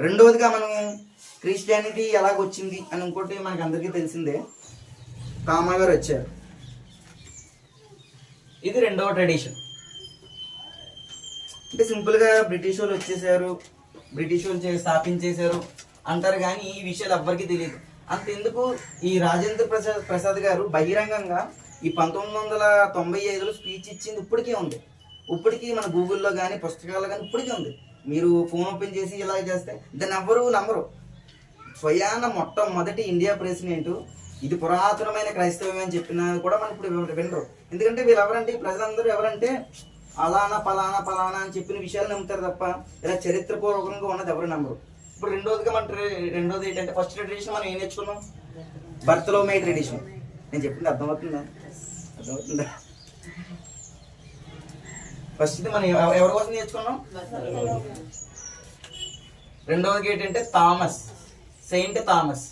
రెండవదిగా మనం క్రిస్టియానిటీ ఎలాగొచ్చింది అని ఇంకోటి మనకు అందరికీ తెలిసిందే. కామా గారు వచ్చారు. ఇది రెండవ ట్రెడిషన్ అంటే సింపుల్గా బ్రిటిష్ వాళ్ళు వచ్చేసారు. బ్రిటిష్ వాళ్ళు స్థాపించేశారు. అంటారు కానీ ఈ విషయాలు ఎవ్వరికీ తెలియదు. అంతెందుకు ఈ రాజేంద్ర ప్రసాద్ ప్రసాద్ గారు బహిరంగంగా ఈ పంతొమ్మిది వందల తొంభై ఐదులో స్పీచ్ ఇచ్చింది ఇప్పటికే ఉంది. ఇప్పటికీ మన గూగుల్లో కానీ పుస్తకాల్లో కానీ ఇప్పటికీ ఉంది. మీరు ఫోన్ ఓపెన్ చేసి ఇలా చేస్తే దాన్ని ఎవరు నమ్మరు. స్వయాన మొట్టమొదటి ఇండియా ప్రెసిడెంట్ ఇది పురాతనమైన క్రైస్తవం అని చెప్పినా కూడా మనం ఇప్పుడు వినరు. ఎందుకంటే వీళ్ళు ఎవరంటే ప్రజలందరూ ఎవరంటే అలానా పలానా పలానా అని చెప్పిన విషయాలు నమ్ముతారు తప్ప ఇలా చరిత్రపూర్వకంగా ఉన్నది ఎవరు నమ్మరు. ఇప్పుడు రెండోదిగా మన రెండోది ఏంటంటే ఫస్ట్ ట్రెడిషన్ మనం ఏం నేర్చుకున్నాం? బర్త్లో మే ట్రెడిషన్ నేను చెప్పింది అర్థమవుతుందా? అర్థమవుతుందా? ఫస్ట్ మనం ఎవరి కోసం నేర్చుకున్నాం? రెండవది ఏంటంటే థామస్. Saint Thomas.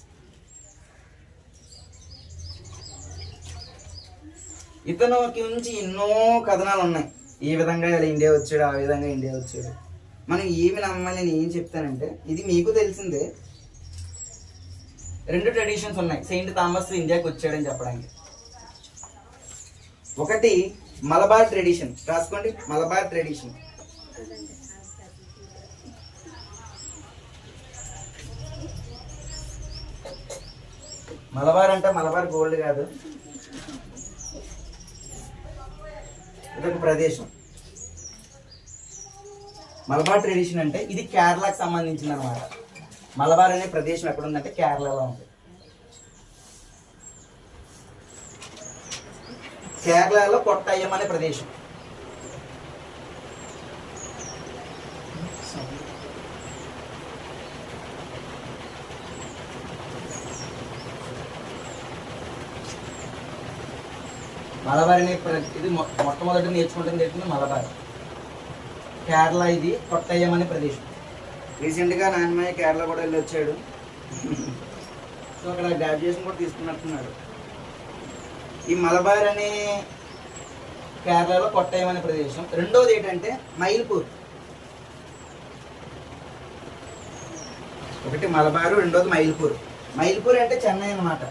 ఇతనికి నుంచి ఎన్నో కథనాలు ఉన్నాయి. ఈ విధంగా ఇలా ఇండియా వచ్చాడు ఆ విధంగా ఇండియా వచ్చాడు. మనం ఏమి నమ్మాలి నేను ఏం చెప్తానంటే ఇది మీకు తెలిసిందే. రెండు ట్రెడిషన్స్ ఉన్నాయి. సెయింట్ థామస్ ఇండియాకి వచ్చాడని చెప్పడానికి. ఒకటి మలబార్ ట్రెడిషన్. రాసుకోండి మలబార్ ట్రెడిషన్. మలబార్ అంటే మలబార్ గోల్డ్ కాదు. ఇదొక ప్రదేశం. మలబార్ ట్రెడిషన్ అంటే ఇది కేరళకు సంబంధించింది అనమాట మలబార్ అనే ప్రదేశం ఎక్కడుందంటే కేరళలో ఉంది. కేరళలో కొట్టయ్యం అనే ప్రదేశం. మలబార్ అనే ప్ర- ఇది మొట్టమొదటి నేర్చుకుంటుంది ఏంటంటే మలబార్. కేరళ ఇది కొట్టయ్యం అనే ప్రదేశం. రీసెంట్గా నాన్నమయ్య కేరళ కూడా వెళ్ళి వచ్చాడు సో అక్కడ గ్రాడ్యుయేషన్ కూడా తీసుకున్నట్టున్నాడు ఈ మలబార్ అనే కేరళలో కొట్టయమనే ప్రదేశం. రెండోది ఏంటంటే మైల్పూర్. ఒకటి మలబారు రెండోది మైల్పూర్. మైల్పూర్ అంటే చెన్నై అన్నమాట.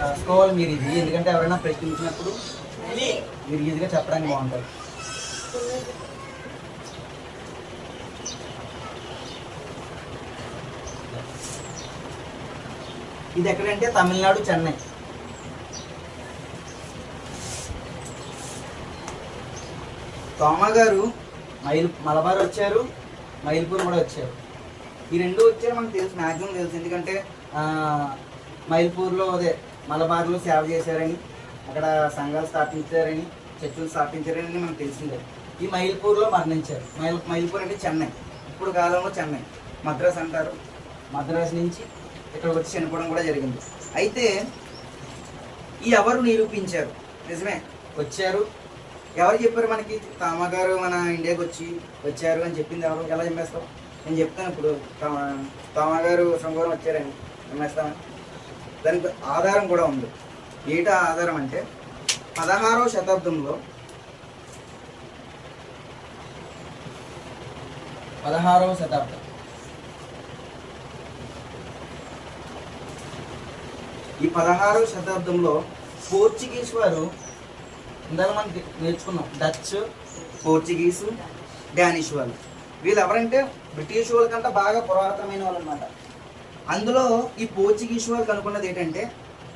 రాసుకోవాలి మీరు ఇది. ఎందుకంటే ఎవరైనా ప్రశ్నించినప్పుడు మీరు ఈజీగా చెప్పడానికి బాగుంటుంది. ఇది ఎక్కడంటే తమిళనాడు చెన్నై. తోమగారు మైల్ మలబార్ వచ్చారు మైల్పూర్ కూడా వచ్చారు. ఈ రెండు వచ్చారు మనకు తెలుసు మ్యాక్సిమం తెలుసు. ఎందుకంటే మైల్పూర్లో అదే మలబార్లో సేవ చేశారని అక్కడ సంఘాలు స్థాపించారని చర్చలు స్థాపించారని మనకు తెలిసిందే. ఈ మైల్పూర్లో మరణించారు. మైల్ మైల్పూర్ అంటే చెన్నై. ఇప్పుడు కాలంలో చెన్నై. మద్రాస్ అంటారు. మద్రాస్ నుంచి ఇక్కడికి వచ్చి చనిపోవడం కూడా జరిగింది. అయితే ఈ ఎవరు నిరూపించారు? నిజమే? వచ్చారు. ఎవరు చెప్పారు మనకి? తామగారు మన ఇండియాకి వచ్చి వచ్చారు అని చెప్పింది ఎవరు? ఎలా చెప్పేస్తాం నేను చెప్తాను ఇప్పుడు. తామగారు తామ శృంగారం వచ్చారని. నమ్మేస్తామని దానికి ఆధారం కూడా ఉంది. ఏటా ఆధారం అంటే పదహారవ శతాబ్దంలో పదహారవ శతాబ్దం. ఈ పదహారవ శతాబ్దంలో పోర్చుగీస్ వారు ఇందాక మనం నేర్చుకున్నాం డచ్ పోర్చుగీసు డానిష్ వాళ్ళు. వీళ్ళు ఎవరంటే బ్రిటిష్ వాళ్ళకంటే బాగా పురాతనమైన వాళ్ళు అనమాట అందులో ఈ పోర్చుగీస్ వాళ్ళు కనుక్కున్నది ఏంటంటే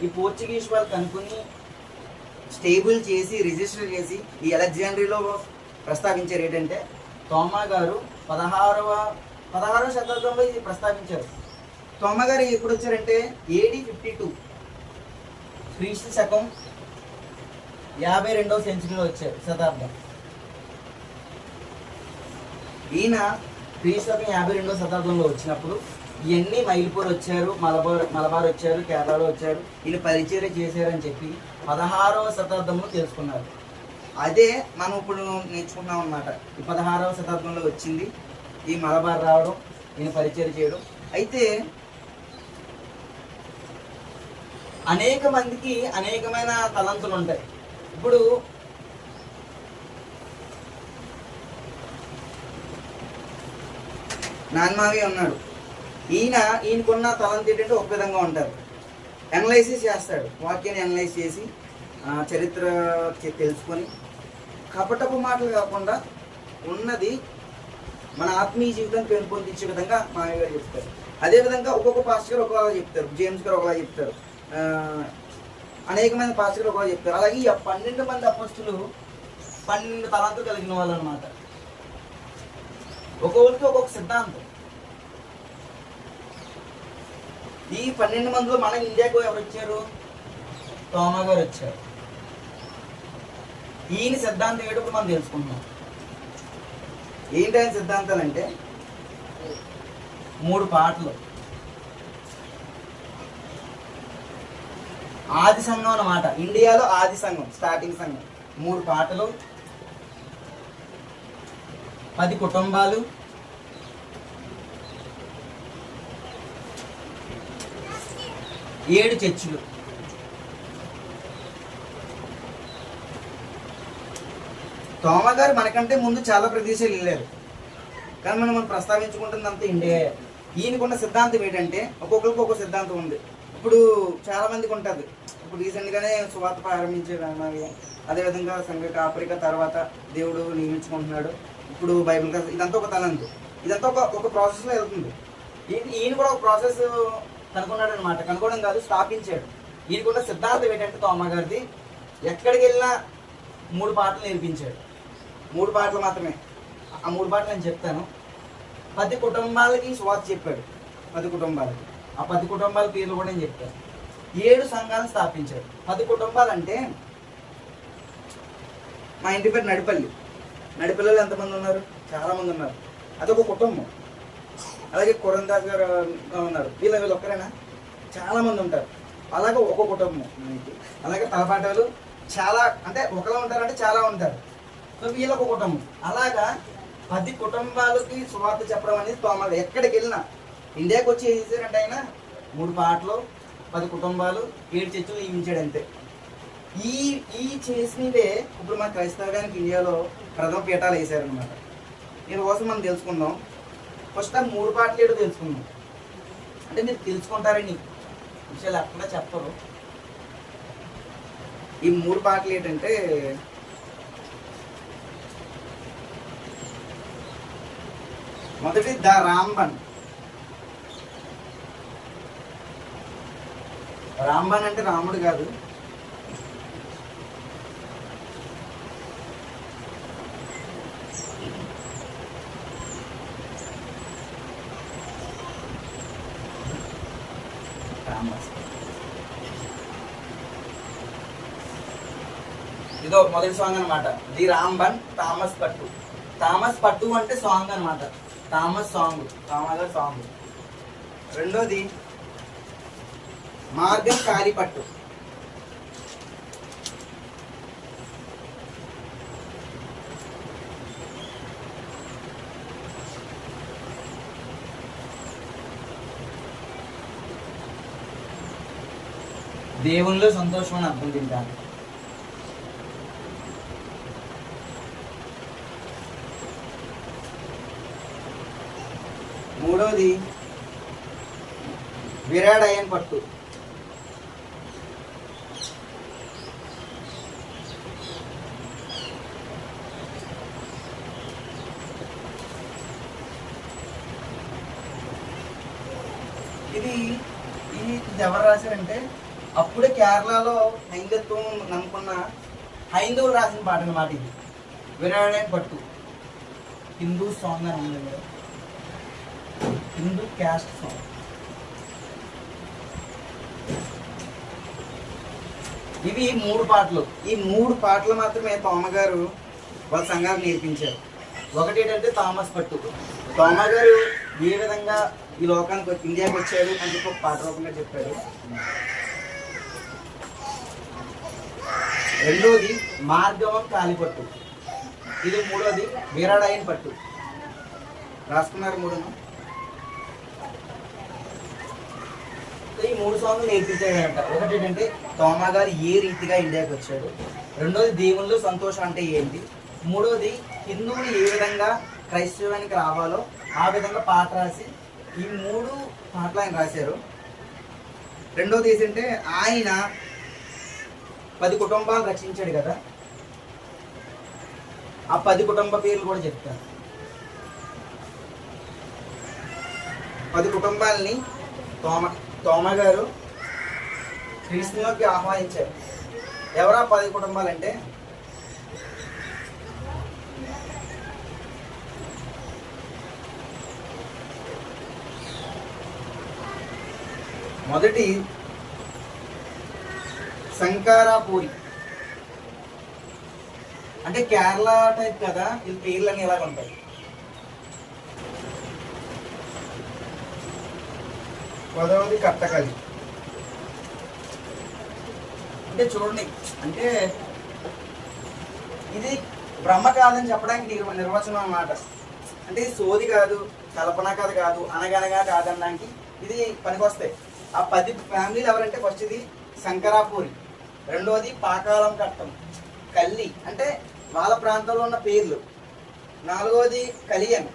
ఈ పోర్చుగీస్ వాళ్ళు కనుక్కుని స్టేబుల్ చేసి రిజిస్టర్ చేసి ఈ అలెగ్జాండ్రీలో ప్రస్తావించారు ఏంటంటే తోమా గారు పదహారవ పదహారవ శతాబ్దంలో ఇది ప్రస్తావించారు. తోమా గారు ఎప్పుడు వచ్చారంటే ఏడి ఫిఫ్టీ టూ క్రీస్తు శకం యాభై రెండవ సెంచరీలో వచ్చారు శతాబ్దం. ఈయన క్రీస్తు శకం యాభై రెండవ శతాబ్దంలో వచ్చినప్పుడు ఇవన్నీ మైల్పూర్ వచ్చారు మలబార్ మలబార్ వచ్చారు కేరళలో వచ్చారు ఈయన పరిచయం చేశారని చెప్పి పదహారవ శతాబ్దంలో తెలుసుకున్నారు. అదే మనం ఇప్పుడు నేర్చుకున్నాం అన్నమాట. ఈ పదహారవ శతాబ్దంలో వచ్చింది ఈ మలబార్ రావడం ఈయన పరిచయం చేయడం. అయితే అనేక మందికి అనేకమైన తలంతులు ఉంటాయి ఇప్పుడు నాన్మావి ఉన్నాడు. ఈయన ఈయనకున్న తలంత ఏంటంటే ఒక విధంగా ఉంటారు. అనలైసిస్ చేస్తాడు. వాక్యాన్ని అనలైజ్ చేసి ఆ, చరిత్ర తెలుసుకొని కపటపు మాటలు కాకుండా ఉన్నది మన ఆత్మీయ జీవితాన్ని పెంపొందించే విధంగా మామయ్య గారు చెప్తారు. అదేవిధంగా ఒక్కొక్క పాస్టర్ ఒకలా చెప్తారు. జేమ్స్ గారు ఒకలా చెప్తారు. అనేకమైన అనేక మంది పాస్టర్ అలాగే ఈ పన్నెండు మంది అపస్తులు పన్నెండు తలాంతులు కలిగిన వాళ్ళు అనమాట ఒక్కొక్కరికి ఒక్కొక్క సిద్ధాంతం. ఈ పన్నెండు మందిలో మన ఇండియాకు ఎవరు వచ్చారు? తోమా గారు వచ్చారు. ఈయన సిద్ధాంతం ఏంటో మనం తెలుసుకుంటున్నాం. ఏంటి ఆయన సిద్ధాంతాలు అంటే? మూడు పాటలు. ఆది సంఘం అన్నమాట. ఇండియాలో ఆది సంఘం స్టార్టింగ్ సంఘం. మూడు పాటలు. పది కుటుంబాలు. ఏడు చర్చిలు. తోమ గారు మనకంటే ముందు చాలా ప్రదేశాలు వెళ్ళారు. కానీ మనం మనం ప్రస్తావించుకుంటుందంతా ఇండియా. ఈయనకున్న సిద్ధాంతం ఏంటంటే ఒక్కొక్కరికి ఒక్కొక్క సిద్ధాంతం ఉంది. ఇప్పుడు చాలామందికి ఉంటుంది. ఇప్పుడు రీసెంట్గానే సువార్త ప్రారంభించాడు అన్నవి అదేవిధంగా సంఘ కాపరిక తర్వాత దేవుడు నియమించుకుంటున్నాడు. ఇప్పుడు బైబిల్ ఇదంతా ఒక తలంతు ఇదంతా ఒక ఒక ప్రాసెస్లో వెళ్తుంది. ఈయన కూడా ఒక ప్రాసెస్ కనుక్కున్నాడు అనమాట కనుక్కోవడం కాదు స్థాపించాడు. ఈయనకున్న సిద్ధాంతం ఏంటంటే తోమ గారిది ఎక్కడికి వెళ్ళినా మూడు పాటలు నేర్పించాడు. మూడు పాటలు మాత్రమే. ఆ మూడు పాటలు నేను చెప్తాను. పది కుటుంబాలకి స్వార్థ చెప్పాడు. పది కుటుంబాలకి. ఆ పది కుటుంబాల పేర్లు కూడా నేను చెప్తాను. ఏడు సంఘాలను స్థాపించారు. పది కుటుంబాలు అంటే మా ఇంటి పేరు నడిపల్లి. నడిపల్లిలో ఎంతమంది ఉన్నారు? చాలా మంది ఉన్నారు. అదొక కుటుంబం. అలాగే కురందాస్ గారు ఉన్నారు. వీళ్ళ వీళ్ళు ఒక్కరేనా? చాలా మంది ఉంటారు. అలాగే ఒక కుటుంబం. మనకి. అలాగే తలపాటలు చాలా అంటే ఒకలా ఉంటారంటే చాలా ఉంటారు. సో వీళ్ళ ఒక కుటుంబం. అలాగా పది కుటుంబాలకి సువార్త చెప్పడం అనేది తోమలు ఎక్కడికి వెళ్ళినా ఇండియాకి వచ్చి ఏం చేశారంటే ఆయన మూడు పాటలు పది కుటుంబాలు ఏడు చర్చలు నియమించాడు అంతే ఈ ఈ చేసినవే ఇప్పుడు మన క్రైస్తవానికి ఇండియాలో ప్రథమ పీఠాలు వేసారనమాట దీని మనం తెలుసుకుందాం. ఫస్ట్ ఆ మూడు పాటలు ఏడు తెలుసుకుందాం. అంటే మీరు తెలుసుకుంటారని విషయాలు అక్కడ చెప్పరు. ఈ మూడు పాటలు ఏంటంటే మొదటి ద రాంబన్. రాంబన్ అంటే రాముడు కాదు. ఇదో మొదటి సాంగ్ అన్నమాట. ది రాంబన్ థామస్ పట్టు. థామస్ పట్టు అంటే సాంగ్ అన్నమాట. Thomas song Thomas song. రెండోది మార్గం కాలి పట్టు. దేవునిలో సంతోషం అని అర్థం తింటారు మూడవది విరాడయన్ పట్టు. ఇది ఇది ఎవరు రాశారంటే అప్పుడే కేరళలో హైందత్వం నమ్ముకున్న హైందవులు రాసిన పాట అన్నమాట ఇది. విరాడయన్ పట్టు. హిందూ సాంగ్ అని ఉంది కదా. Hindu caste song. ఇవి మూడు పాటలు. ఈ మూడు పాటలు మాత్రమే తోమగారు వాళ్ళ సంఘాలు నేర్పించారు. ఒకటి ఏంటంటే థామస్ పట్టు. తోమగారు ఏ విధంగా ఈ లోకానికి ఇండియాకి వచ్చాడు అని చెప్పి ఒక పాట రూపంగా చెప్పారు రెండోది మార్గవం కాలిపట్టు. ఇది మూడోది వీరాడాయన్ పట్టు. రాసుకున్నారు మూడును. ఈ మూడు సాంగ్లు నేర్పించాడంట. ఒకటి ఏంటంటే తోమా గారు ఏ రీతిగా ఇండియాకి వచ్చాడు. రెండోది దేవుళ్ళు సంతోషం అంటే ఏంటి? మూడోది హిందువులు ఏ విధంగా క్రైస్తవానికి రావాలో ఆ విధంగా పాట రాసి ఈ మూడు పాటలు ఆయన రాశారు. రెండోది ఏంటంటే ఆయన పది కుటుంబాలు రక్షించాడు కదా. ఆ పది కుటుంబ పేర్లు కూడా చెప్తారు. పది కుటుంబాలని తోమ తోమ గారు క్రీస్తులోకి ఆహ్వానించారు. ఎవరా పది కుటుంబాలంటే? మొదటి సంకారాపూరి. అంటే కేరళ టైప్ కదా వీళ్ళ పేర్లన్నీ ఎలాగ ఉంటాయి? పదవది కట్టకలి. అంటే చూడండి అంటే ఇది బ్రహ్మ కాదని చెప్పడానికి నిర్వచనం అన్నమాట. అంటే ఇది సోది కాదు కల్పన కథ కాదు అనగనగా కాదనడానికి ఇది పనికొస్తాయి. ఆ పది ఫ్యామిలీలు ఎవరంటే ఫస్ట్ ఇది శంకరాపూరి రెండోది పాకాలం కట్టం కల్లి అంటే వాళ్ళ ప్రాంతంలో ఉన్న పేర్లు. నాలుగోది కలియన్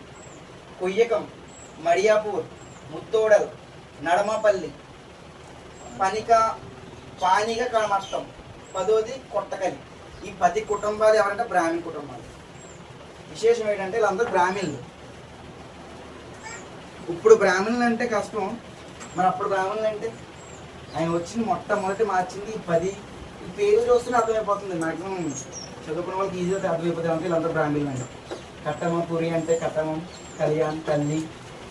కొయ్యకం మడియాపూర్ ముత్తోడల్ నడమపల్లి పనిక పానిక కమట్టం పదోది కొట్టకలి ఈ పది కుటుంబాలు ఎవరంటే బ్రాహ్మణ కుటుంబాలు. విశేషం ఏంటంటే వీళ్ళందరూ బ్రాహ్మణులు ఇప్పుడు బ్రాహ్మణులు అంటే కష్టం. మరి అప్పుడు బ్రాహ్మణులు అంటే ఆయన వచ్చింది మొట్టమొదటి మార్చింది ఈ పది ఈ పేరు చూస్తేనే అర్థమైపోతుంది. మాక్సిమం చదువుకున్న వాళ్ళకి ఈజీగా అర్థమైపోతుంది అంటే వీళ్ళందరూ బ్రాహ్మణులు అంటే కట్టమ పురి అంటే కట్టమం కళ్యాణ్ తల్లి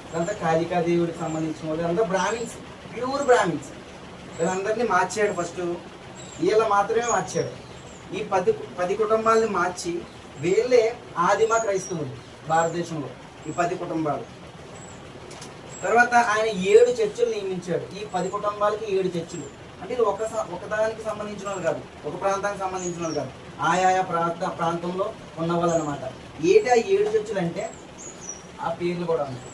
ఇదంతా కాళికా దేవుడికి సంబంధించిన వాళ్ళు. అంతా బ్రాహ్మిన్స్ ప్యూర్ బ్రాహ్మిన్స్ వీళ్ళందరినీ మార్చాడు ఫస్ట్ వీళ్ళ మాత్రమే మార్చాడు. ఈ పది పది కుటుంబాలని మార్చి వీళ్ళే ఆదిమ క్రైస్తవులు భారతదేశంలో. ఈ పది కుటుంబాలు. తర్వాత ఆయన ఏడు చర్చలు నియమించాడు. ఈ పది కుటుంబాలకి ఏడు చర్చలు. అంటే ఇది ఒక ఒకదానికి సంబంధించిన వాళ్ళు కాదు. ఒక ప్రాంతానికి సంబంధించిన వాళ్ళు కాదు. ఆయా ప్రాంత ప్రాంతంలో ఉన్న వాళ్ళు అనమాట ఏంటి ఆ ఏడు చర్చలు అంటే ఆ పేర్లు కూడా ఉన్నాయి.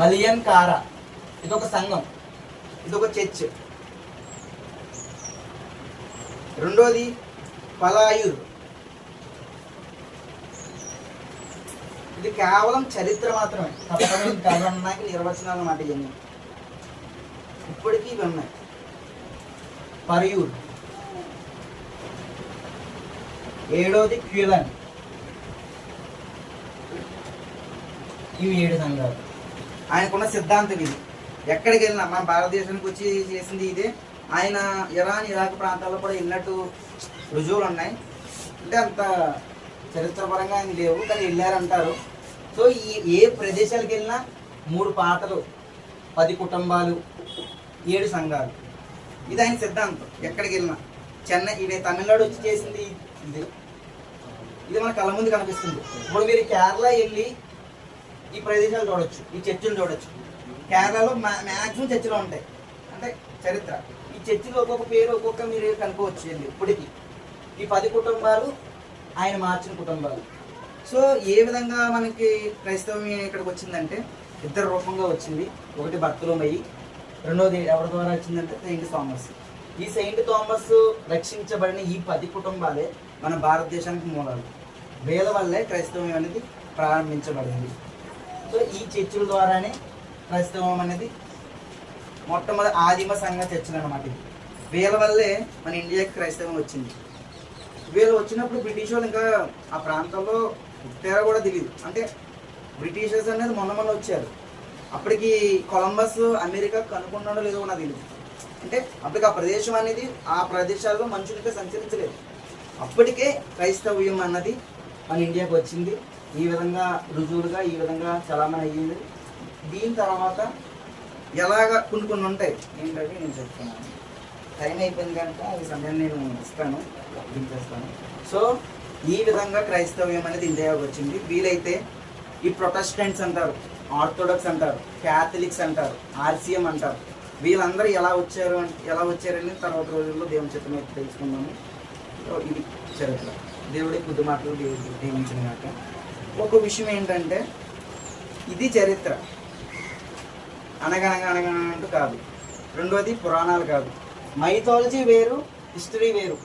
మలియన్ కారా. ఇది ఒక సంఘం. ఇది ఒక చర్చ్. రెండోది పలాయూర్. ఇది కేవలం చరిత్ర మాత్రమే. తప్పకమైన నిర్వచనాలు అన్నమాట ఇవన్నీ ఇప్పటికీ ఇవి ఉన్నాయి. పరయూర్ ఏడోది క్యూలన్. ఇవి ఏడు సంఘాలు. ఆయనకున్న సిద్ధాంతం ఇది. ఎక్కడికి వెళ్ళినా మన భారతదేశానికి వచ్చి చేసింది ఇదే. ఆయన ఇరాన్ ఇరాక్ ప్రాంతాల్లో కూడా వెళ్ళినట్టు రుజువులు ఉన్నాయి. అంటే అంత చరిత్రపరంగా ఆయన లేవు కానీ వెళ్ళారంటారు. సో ఈ ఏ ప్రదేశాలకు వెళ్ళినా మూడు పాటలు పది కుటుంబాలు ఏడు సంఘాలు. ఇది ఆయన సిద్ధాంతం. ఎక్కడికి వెళ్ళినా. చెన్నై ఇది తమిళనాడు వచ్చి చేసింది ఇది. ఇది మన కళ్ళ ముందు కనిపిస్తుంది. ఇప్పుడు మీరు కేరళ వెళ్ళి ఈ ప్రదేశాలు చూడొచ్చు ఈ చర్చిలు చూడొచ్చు. కేరళలో మ్యాక్సిమం చర్చిలు ఉంటాయి. అంటే చరిత్ర. ఈ చర్చిలో ఒక్కొక్క పేరు ఒక్కొక్క మీరు కనుకోవచ్చు వెళ్ళి ఇప్పటికి. ఈ పది కుటుంబాలు ఆయన మార్చిన కుటుంబాలు. సో ఏ విధంగా మనకి క్రైస్తవం ఇక్కడికి వచ్చిందంటే ఇద్దరు రూపంగా వచ్చింది. ఒకటి భక్తులమయ్యి రెండోది ఎవరి ద్వారా వచ్చిందంటే సెయింట్ థామస్ ఈ సెయింట్ థామస్ రక్షించబడిన ఈ పది కుటుంబాలే మన భారతదేశానికి మూలాలు. వేల వల్లే క్రైస్తవం అనేది ప్రారంభించబడింది. సో ఈ చర్చిల ద్వారానే క్రైస్తవం అనేది మొట్టమొదటి ఆదిమ సంఘ చర్చలు అనమాట ఇది వీళ్ళ వల్లే మన ఇండియాకి క్రైస్తవం వచ్చింది. వీళ్ళు వచ్చినప్పుడు బ్రిటిష్ వాళ్ళు ఇంకా ఆ ప్రాంతంలో తేడా కూడా తెలియదు అంటే బ్రిటిషర్స్ అనేది మొన్న మొన్న వచ్చారు. అప్పటికి కొలంబస్ అమెరికా కనుక్కున్నాడో లేదో నాకు తెలియదు అంటే అప్పటికి ఆ ప్రదేశం అనేది ఆ ప్రదేశాల్లో మనుషులు సంచరించలేదు. అప్పటికే క్రైస్తవ్యం అన్నది మన ఇండియాకి వచ్చింది. ఈ విధంగా రుజువులుగా ఈ విధంగా చలామణి అయ్యింది. దీని తర్వాత ఎలాగ కొన్ని కొన్ని ఉంటాయి. ఏంటంటే నేను చెప్తున్నాను. టైం అయిపోయింది కనుక ఈ సమయాన్ని నేను ఇస్తాను. చేస్తాను. సో ఈ విధంగా క్రైస్తవ్యం అనేది ఇండియాకి వచ్చింది. వీలైతే ఈ ప్రొటెస్టెంట్స్ అంటారు ఆర్థోడాక్స్ అంటారు క్యాథలిక్స్ అంటారు ఆర్సీఎం అంటారు. వీళ్ళందరూ ఎలా వచ్చారు అంటే ఎలా వచ్చారని తర్వాత రోజుల్లో దేవుని చిత్తం అయితే తెలుసుకుందాము. ఇది చరిత్ర. దేవుడి కొద్ది మాటలు దేవుడు దీవించిన కాక ఒక విషయం ఏంటంటే ఇది చరిత్ర. అనగనగా అనగనంటూ కాదు. రెండోది పురాణాలు కాదు. మైథాలజీ వేరు హిస్టరీ వేరు.